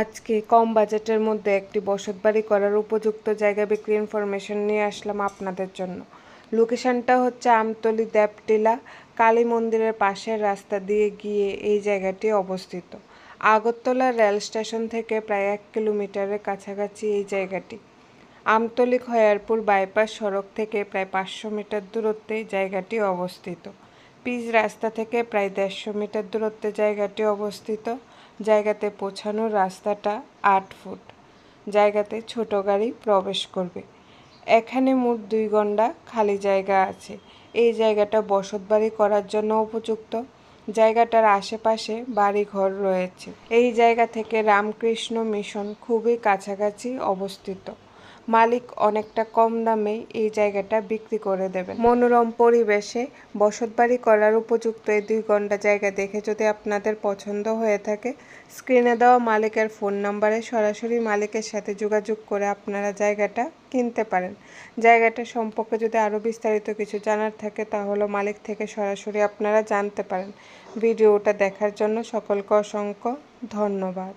আজকে কম বাজেটের মধ্যে একটি বসতবাড়ি করার উপযুক্ত জায়গা বিক্রি ইনফরমেশন নিয়ে আসলাম আপনাদের জন্য। লোকেশনটা হচ্ছে আমতলি দেবটিলা, কালী মন্দিরের পাশের রাস্তা দিয়ে গিয়ে এই জায়গাটি অবস্থিত। আগরতলা রেল স্টেশন থেকে প্রায় এক কিলোমিটারের কাছাকাছি এই জায়গাটি। আমতলি খয়ারপুর বাইপাস সড়ক থেকে প্রায় পাঁচশো মিটার দূরত্বে জায়গাটি অবস্থিত। পিচ রাস্তা থেকে প্রায় দেড়শো মিটার দূরত্বে জায়গাটি অবস্থিত। জায়গাতে পৌঁছানোর রাস্তাটা আট ফুট। জায়গাতে ছোট গাড়ি প্রবেশ করবে। এখানে মোট দুই গন্ডা খালি জায়গা আছে। এই জায়গাটা বসত বাড়ি করার জন্য উপযুক্ত। জায়গাটার আশেপাশে বাড়ি ঘর রয়েছে। এই জায়গা থেকে রামকৃষ্ণ মিশন খুবই কাছাকাছি অবস্থিত। মালিক অনেকটা কম দামেই এই জায়গাটা বিক্রি করে দেবেন। মনোরম পরিবেশে বসতবাড়ি করার উপযুক্ত এই দুই ঘণ্টা জায়গা দেখে যদি আপনাদের পছন্দ হয়ে থাকে, স্ক্রিনে দেওয়া মালিকের ফোন নাম্বারে সরাসরি মালিকের সাথে যোগাযোগ করে আপনারা জায়গাটা কিনতে পারেন। জায়গাটা সম্পর্কে যদি আরও বিস্তারিত কিছু জানার থাকে, তাহলে মালিক থেকে সরাসরি আপনারা জানতে পারেন। ভিডিওটা দেখার জন্য সকলকে অসংখ্য ধন্যবাদ।